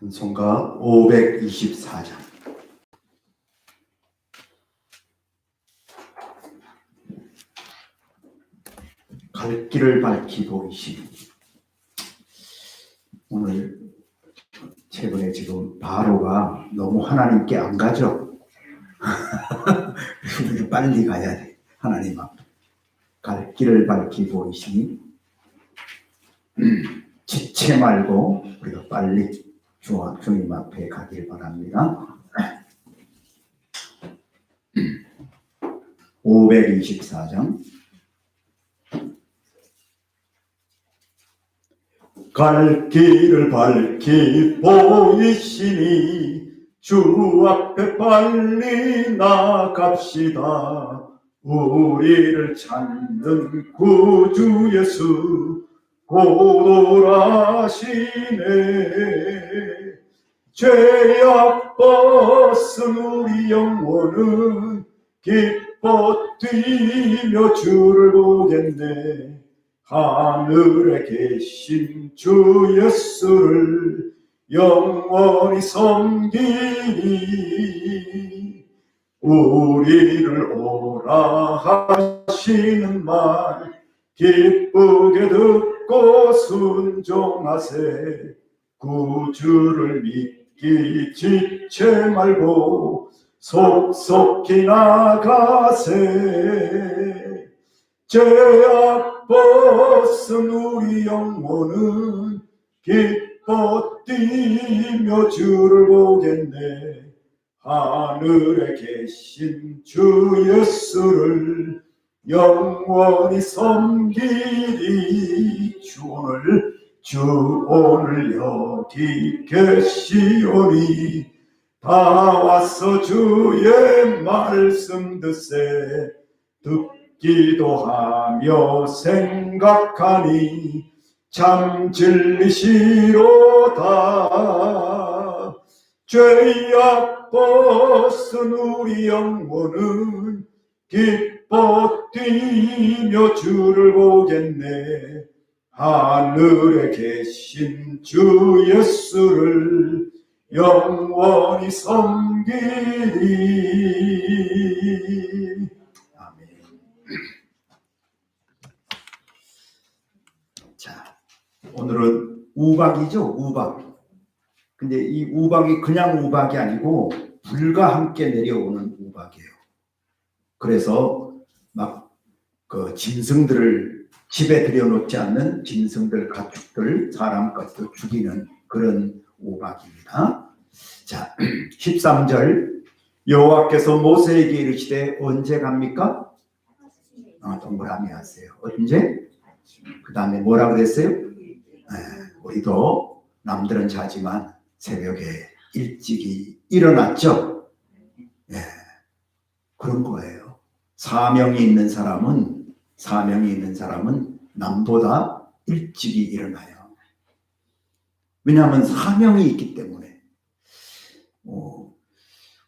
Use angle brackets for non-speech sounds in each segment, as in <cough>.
찬송가 524장 갈 길을 밝히고 이시니 오늘 최근에 지금 바로가 너무 하나님께 안 가죠. 우리 <laughs> 빨리 가야 돼. 하나님 앞. 갈 길을 밝히고 이시니 지체 말고 우리가 빨리 주, 주님 앞에 가길 바랍니다. 524장 갈 길을 밝히 보이시니 주 앞에 빨리 나갑시다. 우리를 찾는 구주 예수 고돌하시네 죄악 벗은 우리 영혼은 기뻐 뛰며 주를 보겠네. 하늘에 계신 주 예수를 영원히 섬기니 우리를 오라 하시는 말 기쁘게 듣고 순종하세. 구주를 믿 기 지체 말고 속속히 나가세. 죄악 벗은 우리 영혼은 기뻐 뛰며 주를 보겠네. 하늘에 계신 주 예수를 영원히 섬기리. 주 오늘 주 오늘 여기 계시오니 다 와서 주의 말씀 듣세 듣기도 하며 생각하니 참 진리시로다. 죄악 벗은 우리 영혼은 기뻐 뛰며 주를 보겠네 하늘에 계신 주 예수를 영원히 섬기리. 아멘. 자 오늘은 우박이죠 우박. 근데 이 우박이 그냥 우박이 아니고 불과 함께 내려오는 우박이에요. 그래서 막 그 짐승들을 집에 들여놓지 않는 짐승들 가축들 사람까지도 죽이는 그런 오박입니다. 자, <clears throat> 13절 여호와께서 모세에게 이르시되 언제 갑니까? 아, 동그라미 하세요. 언제? 그 다음에 뭐라 그랬어요? 예, 우리도 남들은 자지만 새벽에 일찍이 일어났죠. 예, 그런 거예요. 사명이 있는 사람은 사명이 있는 사람은 남보다 일찍이 일어나요. 왜냐하면 사명이 있기 때문에. 어,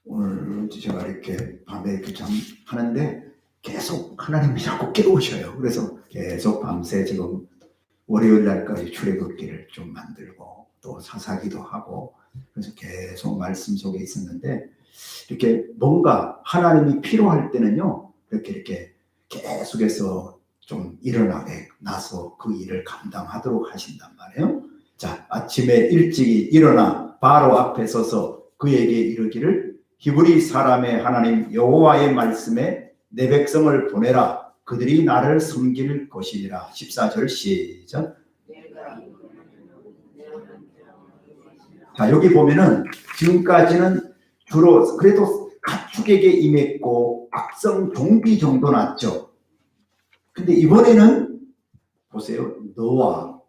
오늘 제가 이렇게 밤에 이렇게 잠 하는데 계속 하나님이 자꾸 깨우셔요. 그래서 계속 밤새 지금 월요일 날까지 출애굽기를 좀 만들고 또 사사기도 하고 그래서 계속 말씀 속에 있었는데 이렇게 뭔가 하나님이 필요할 때는요 이렇게 이렇게 계속해서 좀 일어나게 나서 그 일을 감당하도록 하신단 말이에요. 자, 아침에 일찍이 일어나 바로 앞에 서서 그에게 이르기를 히브리 사람의 하나님 여호와의 말씀에 내 백성을 보내라. 그들이 나를 섬길 것이니라. 14절 시작. 자 여기 보면은 지금까지는 주로 그래도 가축에게 임했고 악성 종비 정도 났죠 근데 이번에는 보세요 너와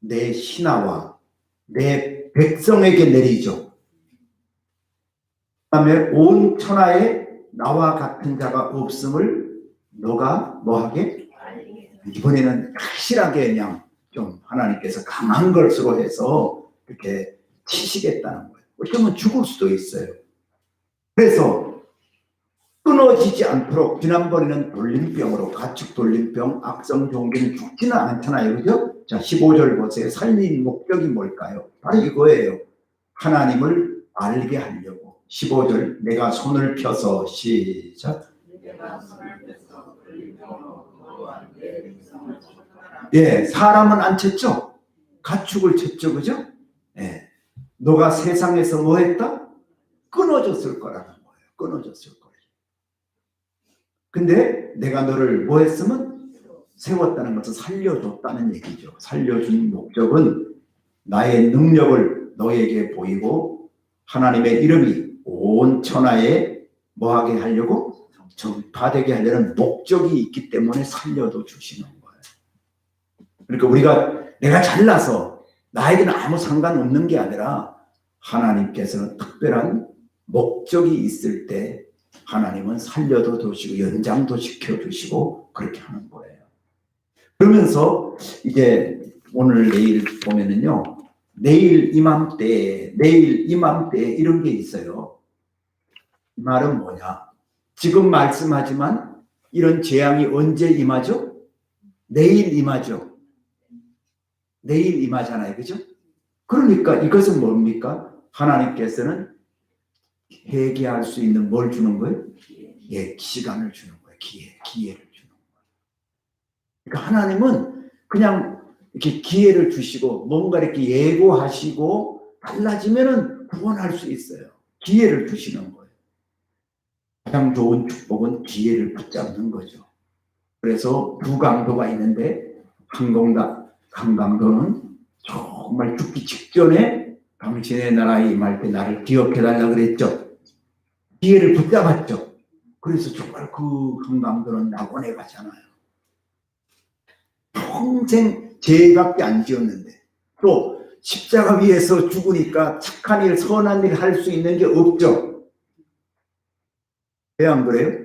내 신하와 내 백성에게 내리죠 그 다음에 온 천하에 나와 같은 자가 없음을 너가 뭐하게 이번에는 확실하게 그냥 좀 하나님께서 강한 것으로 해서 이렇게 치시겠다는 거예요. 어쩌면 죽을 수도 있어요. 그래서 끊어지지 않도록 지난번에는 돌림병으로 가축 돌림병 악성 종기는 죽지는 않잖아요. 그죠? 자 15절 보세요. 살린 목적이 뭘까요? 바로 이거예요. 하나님을 알게 하려고 15절 내가 손을 펴서 시작 예 사람은 안 쳤죠 가축을 쳤죠 그죠 예 너가 세상에서 뭐 했다 끊어졌을 거라는 거예요 끊어졌을 거예요 근데 내가 너를 뭐 했으면? 세웠다는 것은 살려줬다는 얘기죠. 살려준 목적은 나의 능력을 너에게 보이고 하나님의 이름이 온 천하에 뭐하게 하려고? 전파되게 하려는 목적이 있기 때문에 살려도 주시는 거예요. 그러니까 우리가 내가 잘나서 나에게는 아무 상관없는 게 아니라 하나님께서는 특별한 목적이 있을 때 하나님은 살려도 주시고 연장도 시켜주시고 그렇게 하는 거예요. 그러면서 이제 오늘 내일 보면은요. 내일 이맘때, 내일 이맘때 이런 게 있어요. 이 말은 뭐냐? 지금 말씀하지만 이런 재앙이 언제 임하죠? 내일 임하죠. 내일 임하잖아요. 그죠? 그러니까 이것은 뭡니까? 하나님께서는 회개할 수 있는 뭘 주는 거예요? 예, 시간을 주는 거예요. 기회, 기회를 주는 거예요. 그러니까 하나님은 그냥 이렇게 기회를 주시고 뭔가 이렇게 예고하시고 달라지면은 구원할 수 있어요. 기회를 주시는 거예요. 가장 좋은 축복은 기회를 붙잡는 거죠. 그래서 두 강도가 있는데 한 강도, 한 강도는 정말 죽기 직전에 당신의 나라에 임할 때 나를 기억해 달라 그랬죠. 기회를 붙잡았죠. 그래서 정말 그한 강도는 낙원에 가잖아요. 평생 죄밖에 안 지었는데 또 십자가 위에서 죽으니까 착한 일, 선한 일 할 수 있는 게 없죠. 왜 안 그래요?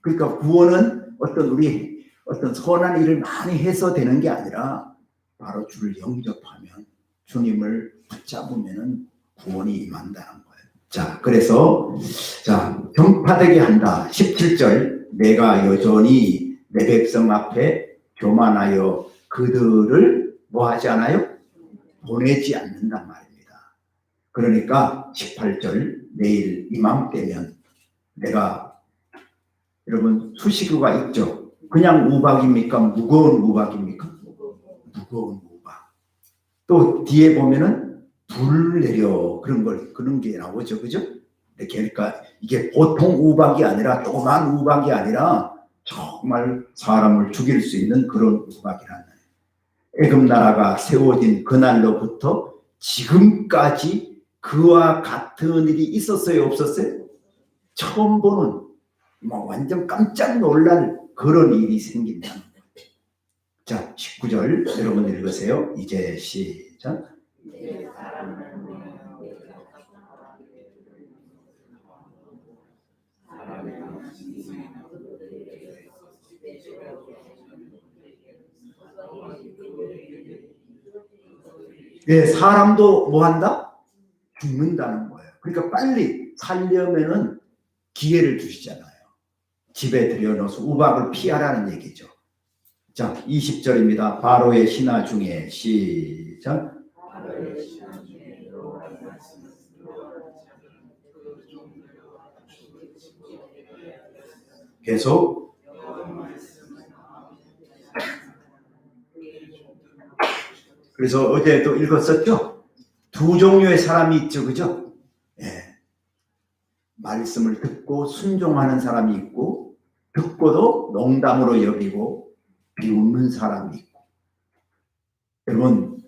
그러니까 구원은 어떤 우리 어떤 선한 일을 많이 해서 되는 게 아니라 바로 주를 영접하면 주님을 붙잡으면은 구원이 임한다는. 자, 그래서 자, 전파되게 한다. 17절 내가 여전히 내 백성 앞에 교만하여 그들을 뭐 하지 않아요? 보내지 않는단 말입니다. 그러니까 18절 내일 이맘때면 내가 여러분 수식어가 있죠. 그냥 우박입니까? 무거운 우박입니까? 무거운 우박. 또 뒤에 보면은 불 내려 그런 걸 그런 게 나오죠, 그죠? 그러니까 이게 보통 우박이 아니라 조그만 우박이 아니라 정말 사람을 죽일 수 있는 그런 우박이라는 애굽 나라가 세워진 그날로부터 지금까지 그와 같은 일이 있었어요, 없었어요? 처음 보는 뭐 완전 깜짝 놀랄 그런 일이 거예요. 자, 19절 여러분 읽으세요. 이제 시작. 예, 사람도 뭐 한다? 죽는다는 거예요. 그러니까 빨리 살려면은 기회를 주시잖아요. 집에 들여넣어서 우박을 피하라는 얘기죠. 자, 20절입니다. 바로의 신하 중에 시작. 계속 그래서 어제도 읽었었죠? 두 종류의 사람이 있죠, 그죠? 예. 말씀을 듣고 순종하는 사람이 있고, 듣고도 농담으로 여기고, 비웃는 사람이 있고. 여러분,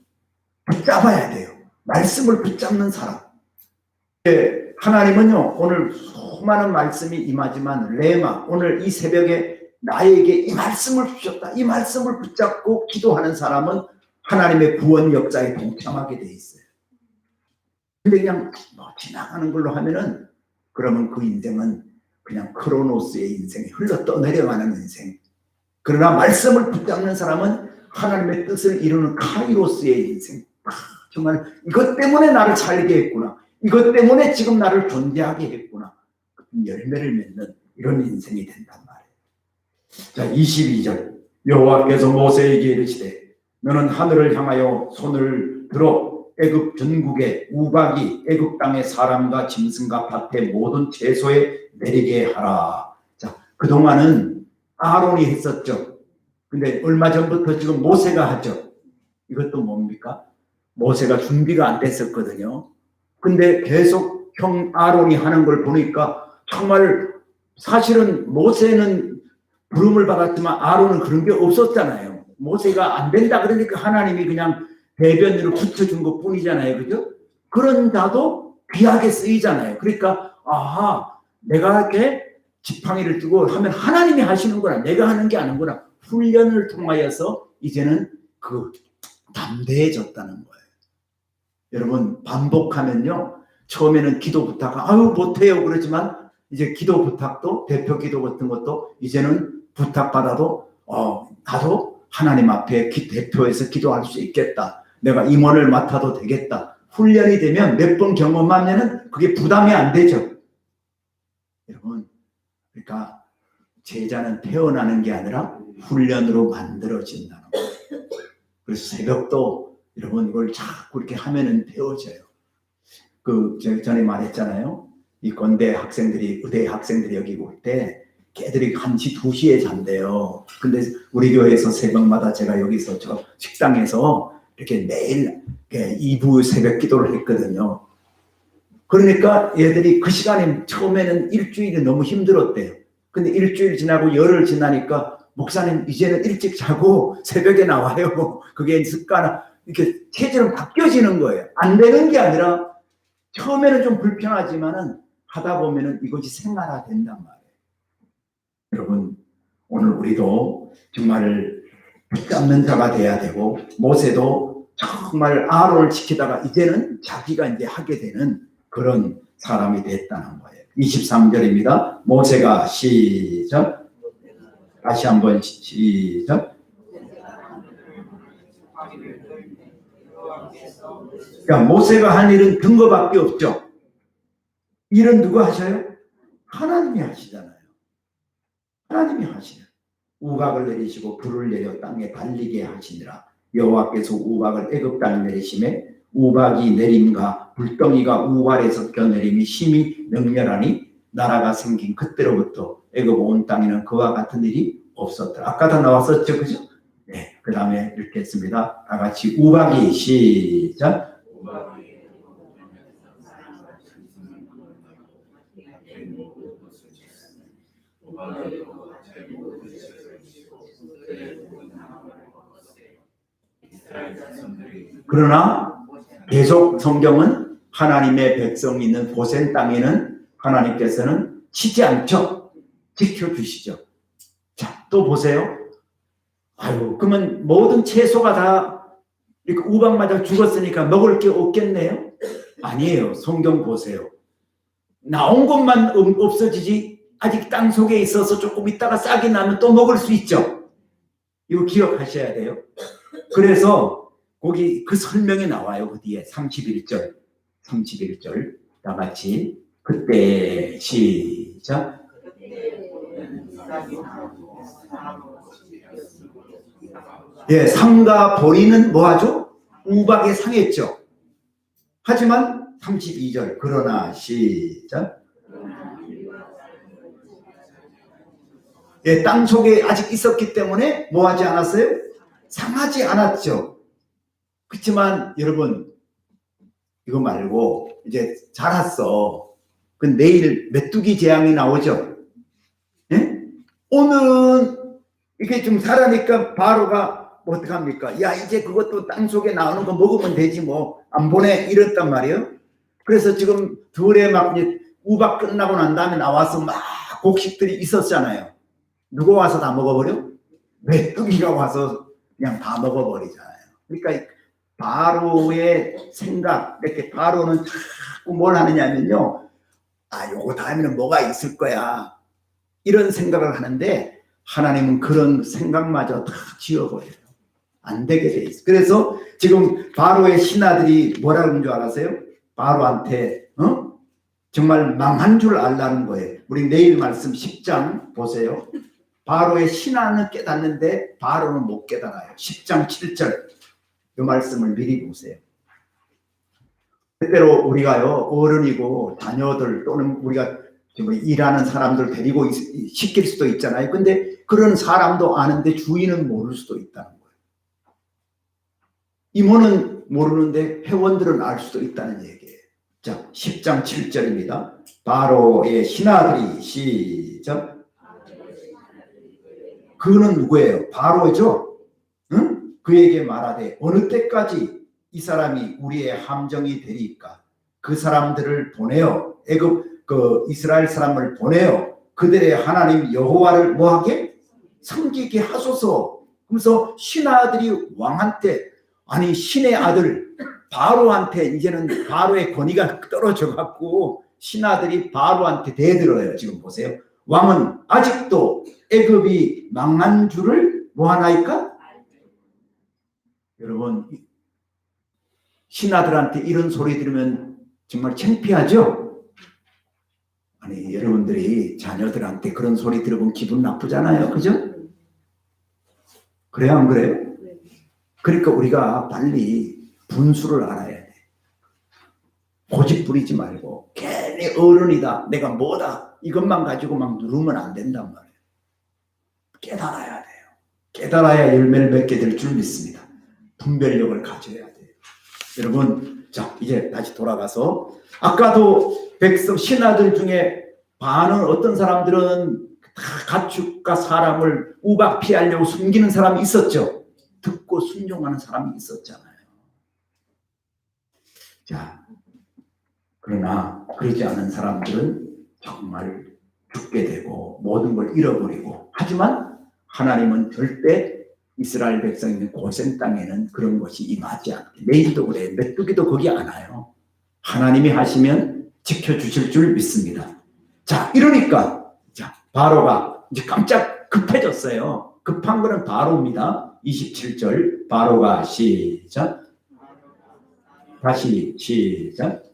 붙잡아야 돼요. 말씀을 붙잡는 사람. 예, 하나님은요, 오늘 수많은 말씀이 임하지만, 레마, 오늘 이 새벽에 나에게 이 말씀을 주셨다. 이 말씀을 붙잡고 기도하는 사람은 하나님의 구원 역사에 동참하게 돼 있어요. 근데 그냥 뭐 지나가는 걸로 하면은 그러면 그 인생은 그냥 크로노스의 인생이 흘러 떠내려가는 인생. 그러나 말씀을 붙잡는 사람은 하나님의 뜻을 이루는 카이로스의 인생. 아, 정말 이것 때문에 나를 살게 했구나. 이것 때문에 지금 나를 존재하게 했구나. 열매를 맺는 이런 인생이 된단 말이에요. 자, 22절. 여호와께서 모세에게 이르시되 너는 하늘을 향하여 손을 들어 애굽 전국에 우박이 애굽 땅의 사람과 짐승과 밭의 모든 채소에 내리게 하라. 자, 그동안은 아론이 했었죠. 근데 얼마 전부터 지금 모세가 하죠. 이것도 뭡니까? 모세가 준비가 안 됐었거든요. 근데 계속 형 아론이 하는 걸 보니까 정말 사실은 모세는 부름을 받았지만 아론은 그런 게 없었잖아요. 모세가 안 된다 그러니까 하나님이 그냥 대변으로 붙여준 것 뿐이잖아요. 그죠? 그런 자도 귀하게 쓰이잖아요. 그러니까, 아하, 내가 이렇게 지팡이를 뜨고 하면 하나님이 하시는구나. 내가 하는 게 아니구나. 훈련을 통하여서 이제는 그 담대해졌다는 거예요. 여러분, 반복하면요. 처음에는 기도 부탁, 아유, 못해요. 그러지만 이제 기도 부탁도 대표 기도 같은 것도 이제는 부탁받아도, 어, 나도 하나님 앞에 기- 대표해서 기도할 수 있겠다. 내가 임원을 맡아도 되겠다. 훈련이 되면 몇 번 경험하면은 그게 부담이 안 되죠. 여러분, 그러니까 제자는 태어나는 게 아니라 훈련으로 만들어진다는 거예요. 그래서 새벽도 여러분 이걸 자꾸 이렇게 하면은 배워져요. 그 제가 전에 말했잖아요. 이 건대 학생들이 의대 학생들이 여기 올 때 걔들이 1시 2시에 잔대요. 근데 우리 교회에서 새벽마다 제가 여기서 저 식당에서 이렇게 매일 2부 새벽 기도를 했거든요. 그러니까 얘들이 그 시간에 처음에는 일주일이 너무 힘들었대요. 근데 일주일 지나고 열흘 지나니까 목사님 이제는 일찍 자고 새벽에 나와요. 그게 습관 이렇게 체질은 바뀌어지는 거예요. 안 되는 게 아니라 처음에는 좀 불편하지만은 하다 보면은 이것이 생활화 된단 말이에요. 여러분 오늘 우리도 정말 붙잡는 자가 돼야 되고 모세도 정말 아론을 지키다가 이제는 자기가 이제 하게 되는 그런 사람이 됐다는 거예요. 23절입니다. 모세가 시작 다시 한번 시- 시작 그러니까 모세가 한 일은 근거밖에 없죠. 일은 누가 하셔요? 하나님이 하시잖아요. 하나님이 하시요 우박을 내리시고 불을 내려 땅에 달리게 하시니라. 여호와께서 우박을 애굽 땅에 내리심에 우박이 내림과 불덩이가 우발에서 껴내림이 심히 명렬하니 나라가 생긴 그때로부터 애굽 온 땅에는 그와 같은 일이 없었더라. 아까도 나왔었죠, 그죠? 네, 그 다음에 했습니다. 다 같이 우박이 시작. 그러나 계속 성경은 하나님의 백성이 있는 고센 땅에는 하나님께서는 치지 않죠. 지켜주시죠. 자, 또 보세요. 아유, 그러면 모든 채소가 다 이렇게 우박마다 죽었으니까 먹을 게 없겠네요? 아니에요. 성경 보세요. 나온 것만 없- 없어지지 아직 땅 속에 있어서 조금 있다가 싹이 나면 또 먹을 수 있죠. 이거 기억하셔야 돼요. 그래서 거기 그 설명이 나와요. 그 뒤에 31절. 31절. 다 같이 그때 시작. 예, 상과 보리는 뭐하죠? 우박에 상했죠. 하지만 32절 그러나 시작. 예, 땅 속에 아직 있었기 때문에 뭐하지 않았어요? 상하지 않았죠. 그렇지만 여러분 이거 말고 이제 자랐어. 그 내일 메뚜기 재앙이 나오죠. 예? 오늘은 이게 좀 자라니까 바로가 뭐 어떡합니까? 야 이제 그것도 땅 속에 나오는 거 먹으면 되지 뭐 안 보내 이랬단 말이에요. 그래서 지금 들에 막 이제 우박 끝나고 난 다음에 나와서 막 곡식들이 있었잖아요. 누가 와서 다 먹어버려? 메뚜기가 와서 그냥 다 먹어버리잖아요. 그러니까 이 바로의 생각 이렇게 바로는 자꾸 뭘 하느냐면요. 아 요거 다음에는 뭐가 있을 거야. 이런 생각을 하는데 하나님은 그런 생각마저 다 지워버려요. 안 되게 돼 있어. 그래서 지금 바로의 신하들이 뭐라는 줄 알았어요? 바로한테 어? 정말 망한 줄 알라는 거예요. 우리 내일 말씀 10장 보세요. 바로의 신하는 깨닫는데 바로는 못 깨달아요. 10장 7절 이 말씀을 미리 보세요. 때때로 우리가요 어른이고 자녀들 또는 우리가 지금 일하는 사람들 데리고 있- 시킬 수도 있잖아요. 근데 그런 사람도 아는데 주인은 모를 수도 거예요. 임원은 모르는데 회원들은 알 수도 있다는 얘기예요. 자, 10장 7절입니다. 바로의 신하들이 시작. 그는 누구예요? 바로죠. 응? 그에게 말하되 어느 때까지 이 사람이 우리의 함정이 되리까? 그 사람들을 보내어 애굽 그 이스라엘 사람을 보내어 그들의 하나님 여호와를 뭐하게 섬기게 하소서. 그래서 신하들이 왕한테 아니 신의 아들 바로한테 이제는 바로의 권위가 떨어져 갖고 신하들이 바로한테 대들어요. 지금 보세요. 왕은 아직도 애굽이 망한 줄을 뭐 하나이까? 여러분 이- 신하들한테 이런 소리 들으면 정말 창피하죠? 아니 여러분들이 자녀들한테 그런 소리 들으면 기분 나쁘잖아요. 그죠? 그래요 안 그래요? 그러니까 우리가 빨리 분수를 알아야 돼. 고집 부리지 말고 괜히 어른이다. 내가 뭐다. 이것만 가지고 막 누르면 안 된단 말이에요. 깨달아야 돼요. 깨달아야 열매를 맺게 될 줄 믿습니다. 분별력을 가져야 돼요. 여러분, 자, 이제 다시 돌아가서 아까도 백성 신하들 중에 반은 어떤 사람들은 다 가축과 사람을 우박 피하려고 숨기는 사람이 있었죠. 듣고 순종하는 사람이 있었잖아요. 자, 그러나 그러지 않은 사람들은 정말 죽게 되고 모든 걸 잃어버리고 하지만 하나님은 절대 이스라엘 백성이 있는 고센 땅에는 그런 것이 임하지 않게 내일도 그래 메뚜기도 거기 안 와요. 하나님이 하시면 지켜주실 줄 믿습니다. 자 이러니까 자 바로가 이제 깜짝 급해졌어요. 급한 거는 바로입니다. 27절 바로가 시작 다시 시작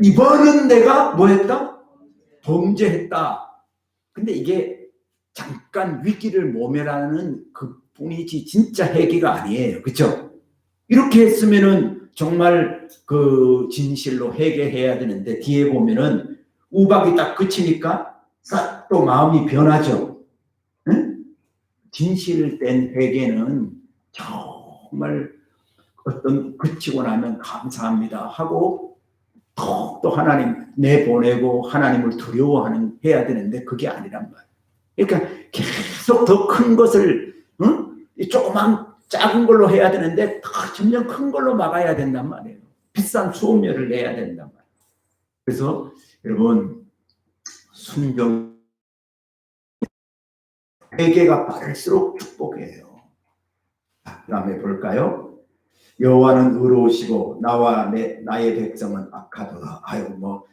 이번은 내가 뭐 했다? 범죄했다. 근데 이게 잠깐 위기를 모면하는 그 뿐이지 진짜 회개가 아니에요. 그렇죠? 이렇게 했으면은 정말 그 진실로 회개해야 되는데 뒤에 보면은 우박이 딱 그치니까 싹 또 마음이 변하죠. 응? 진실된 회개는 정말 어떤 그치고 나면 감사합니다 하고 또, 또 하나님 내보내고 하나님을 두려워하는 해야 되는데 그게 아니란 말이에요. 그러니까 계속 더 큰 것을 응? 이 조그만 작은 걸로 해야 되는데 더 점점 큰 걸로 막아야 된단 말이에요. 비싼 수업료를 내야 된단 말이에요. 그래서 여러분 순종 회개가 빠를수록 축복이에요. 자, 그다음에 볼까요? 여호와는 의로우시고 나와 내 나의 백성은 악하도다. 아유 뭐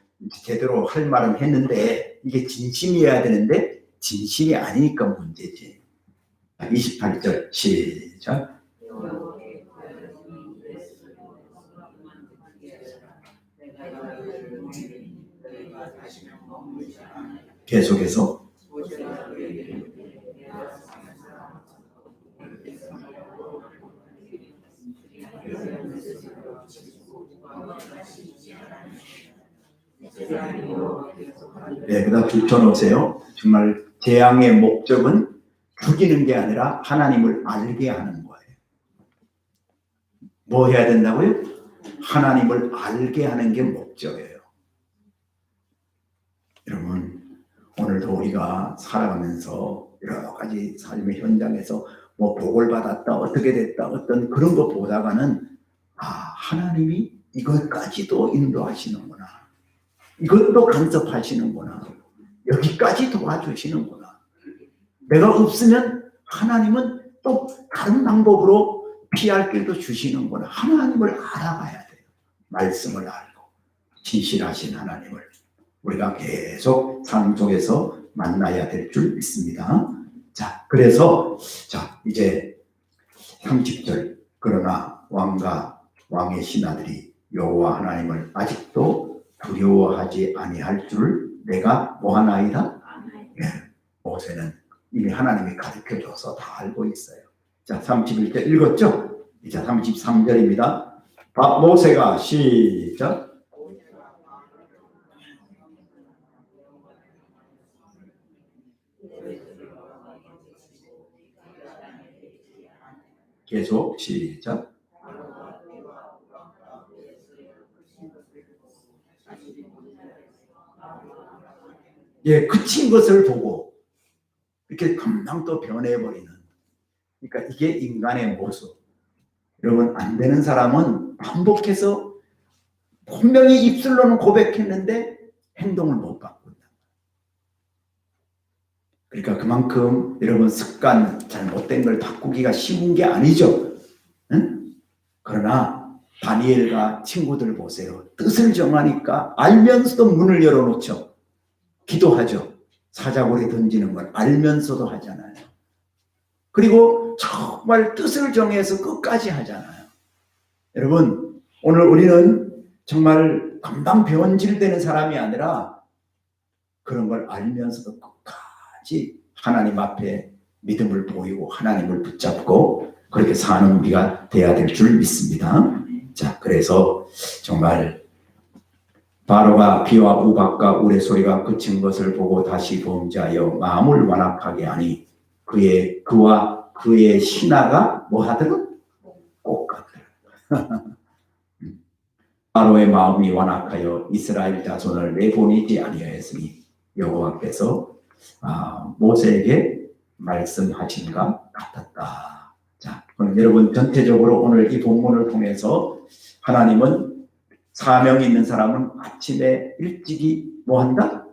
제대로 할 말은 했는데 이게 진심이어야 되는데 진심이 아니니까 문제지. 28절 시작. 계속해서 네, 그 다음 붙여놓으세요. 정말 재앙의 목적은 죽이는 게 아니라 하나님을 알게 하는 거예요. 뭐 해야 된다고요? 하나님을 알게 하는 게 목적이에요. 여러분, 오늘도 우리가 살아가면서 여러 가지 삶의 현장에서 뭐 복을 받았다, 어떻게 됐다, 어떤 그런 거 보다가는 아, 하나님이 이것까지도 인도하시는구나. 이것도 간섭하시는구나. 여기까지 도와주시는구나. 내가 없으면 하나님은 또 다른 방법으로 피할 길도 주시는구나. 하나님을 알아가야 돼요. 말씀을 알고 진실하신 하나님을 우리가 계속 삶 속에서 만나야 될 줄 믿습니다. 자, 그래서 자 이제 30절 그러나 왕과 왕의 신하들이 여호와 하나님을 아직도 두려워하지 아니할 줄 내가 뭐하나이다? 예, 모세는 이미 하나님이 가르쳐 줘서 다 알고 있어요. 자, 31절 읽었죠? 이제 33절입니다. 모세가 시작. 계속 시작. 예, 그친 것을 보고 이렇게 금방 또 변해버리는. 그러니까 이게 인간의 모습. 여러분 안 되는 사람은 반복해서 분명히 입술로는 고백했는데 행동을 못 바꾼다. 그러니까 그만큼 여러분 습관 잘못된 걸 바꾸기가 쉬운 게 아니죠. 응? 그러나 다니엘과 친구들 보세요. 뜻을 정하니까 알면서도 문을 열어놓죠. 기도하죠. 사자고리 던지는 걸 알면서도 하잖아요. 그리고 정말 뜻을 정해서 끝까지 하잖아요. 여러분, 오늘 우리는 정말 금방 변질되는 사람이 아니라 그런 걸 알면서도 끝까지 하나님 앞에 믿음을 보이고 하나님을 붙잡고 그렇게 사는 우리가 돼야 될 줄 믿습니다. 자, 그래서 정말 바로가 비와 우박과 우레소리가 그친 것을 보고 다시 범죄하여 마음을 완악하게 하니 그의 그와 그의 신하가 뭐 하더라? 똑같더라. <laughs> 바로의 마음이 완악하여 이스라엘 자손을 내보내지 아니하였으니 여호와께서 아, 모세에게 말씀하신가 같았다. 자, 그럼 여러분 전체적으로 오늘 이 본문을 통해서 하나님은 사명 있는 사람은 아침에 일찍이 뭐 한다?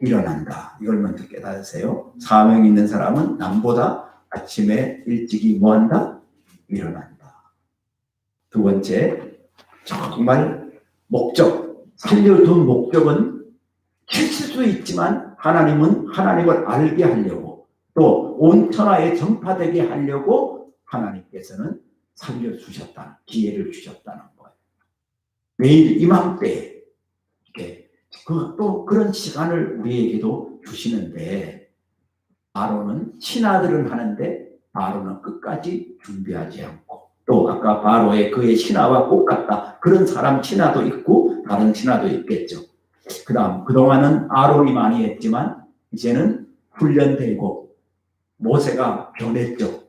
일어난다. 이걸 먼저 깨달으세요. 사명 있는 사람은 남보다 아침에 일찍이 뭐 한다? 일어난다. 두 번째, 정말 목적, 살려둔 목적은 칠수 있지만 하나님은 하나님을 알게 하려고 또 온 천하에 전파되게 하려고 하나님께서는 살려주셨다는 기회를 주셨다는 거예요. 매일 이맘때 그또 그런 시간을 우리에게도 주시는데 바로는 신하들은 하는데 바로는 끝까지 준비하지 않고 또 아까 바로의 그의 신하와 똑같다 그런 사람 신하도 있고 다른 신하도 있겠죠. 그 다음 그동안은 아론이 많이 했지만 이제는 훈련되고 모세가 변했죠.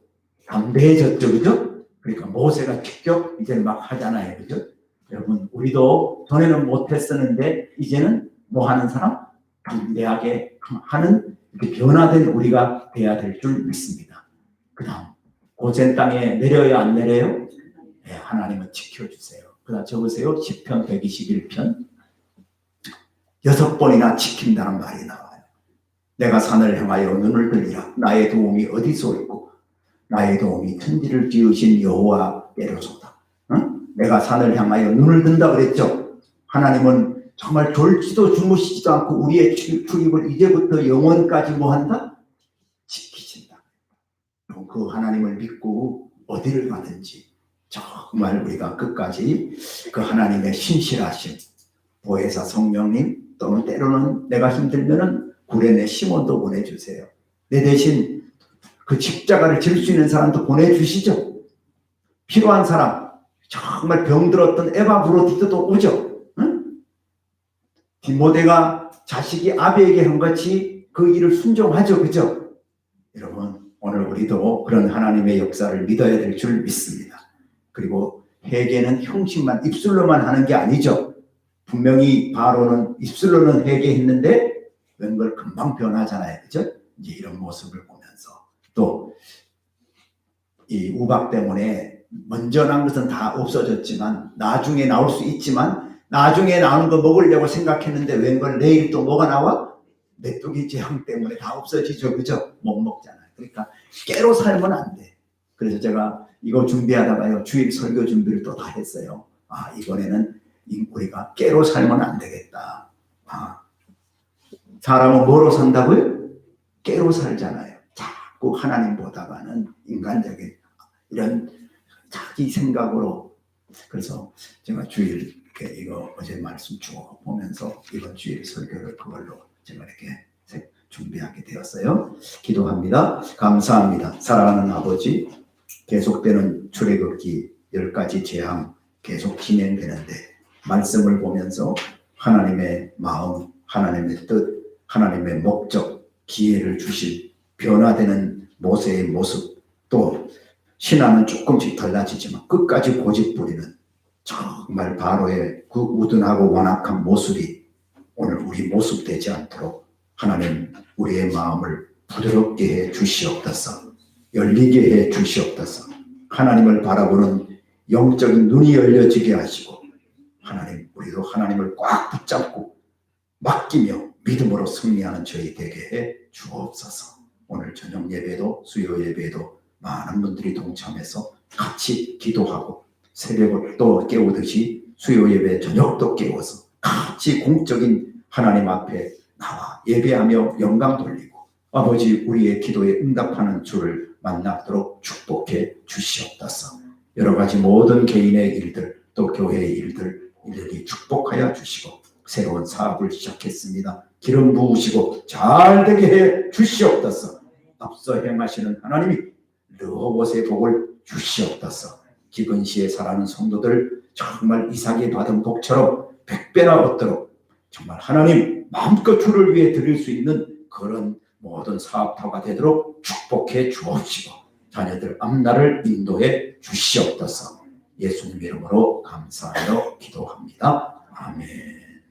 담대해졌죠, 그죠? 그러니까 모세가 직접 이제 막 하잖아요, 그죠? 여러분, 우리도 전에는 못했었는데 이제는 뭐 하는 사람? 담대하게 하는 이렇게 변화된 우리가 돼야 될 줄 믿습니다. 그 다음, 고센 땅에 내려야 안 내려요? 네, 하나님은 지켜주세요. 그 다음 적으세요. 10편 121편. 여섯 번이나 지킨다는 말이 나와요. 내가 산을 향하여 눈을 들리라. 나의 도움이 어디서 있고 나의 도움이 천지를 지으신 여호와께로소다. 응? 내가 산을 향하여 눈을 든다 그랬죠. 하나님은 정말 졸지도 주무시지도 않고 우리의 출입을 이제부터 영원까지 뭐 한다? 지키신다. 그 하나님을 믿고 어디를 가든지 정말 우리가 끝까지 그 하나님의 신실하신 보혜사 성령님 또는 때로는 내가 힘들면은 구레네 시몬도 보내주세요. 내 대신 그 십자가를 질 수 있는 사람도 보내주시죠. 필요한 사람, 정말 병들었던 에바 브로디트도 오죠. 응? 디모데가 자식이 아비에게 한 것이 그 일을 순종하죠. 그죠? 여러분, 오늘 우리도 그런 하나님의 역사를 믿어야 될 줄 믿습니다. 그리고 회개는 형식만, 입술로만 하는 게 아니죠. 분명히 바로는 입술로는 회개했는데 웬걸 금방 변하잖아요. 그죠? 이제 이런 모습을 보면서 또 이 우박 때문에 먼저 난 것은 다 없어졌지만 나중에 나올 수 있지만 나중에 나오는 거 먹으려고 생각했는데 웬걸 내일 또 뭐가 나와? 메뚜기 재앙 때문에 다 없어지죠. 그죠? 못 먹잖아요. 그러니까 깨로 살면 안 돼. 그래서 제가 이거 준비하다가요. 주일 설교 준비를 또 다 했어요. 아, 이번에는 우리가 깨로 살면 안 되겠다. 아, 사람은 뭐로 산다고요? 깨로 살잖아요. 자꾸 하나님 보다가는 인간적인 이런 자기 생각으로 그래서 제가 주일 이거 어제 말씀 쭉 보면서 이번 주일 설교를 그걸로 제가 이렇게 준비하게 되었어요. 기도합니다. 감사합니다. 사랑하는 아버지, 계속되는 출애굽기 열 가지 재앙 계속 진행되는데 말씀을 보면서 하나님의 마음, 하나님의 뜻, 하나님의 목적, 기회를 주실 변화되는 모세의 모습 또 신앙은 조금씩 달라지지만 끝까지 고집 부리는 정말 바로의 그 우둔하고 완악한 모습이 오늘 우리 모습 되지 않도록 하나님 우리의 마음을 부드럽게 해 주시옵소서 열리게 해 주시옵소서. 하나님을 바라보는 영적인 눈이 열려지게 하시고 우리도 하나님을 꽉 붙잡고 맡기며 믿음으로 승리하는 저희 되게 해 주옵소서 오늘 저녁 예배도 수요 예배도 많은 분들이 동참해서 같이 기도하고 새벽을 또 깨우듯이 수요 예배 저녁도 깨워서 같이 공적인 하나님 앞에 나와 예배하며 영광 돌리고 아버지 우리의 기도에 응답하는 주를 만나도록 축복해 주시옵소서. 여러 가지 모든 개인의 일들 또 교회의 일들 일들이 축복하여 주시고 새로운 사업을 시작했습니다. 기름 부으시고 잘 되게 해 주시옵소서. 앞서 행하시는 하나님이 르호봇의 복을 주시옵소서. 기근 시에 살아는 성도들 정말 이삭이 받은 복처럼 백배나 얻도록 정말 하나님 마음껏 주를 위해 드릴 수 있는 그런 모든 사업터가 되도록 축복해 주옵시고 자녀들 앞날을 인도해 주시옵소서. 예수님 이름으로 감사하여 기도합니다. 아멘.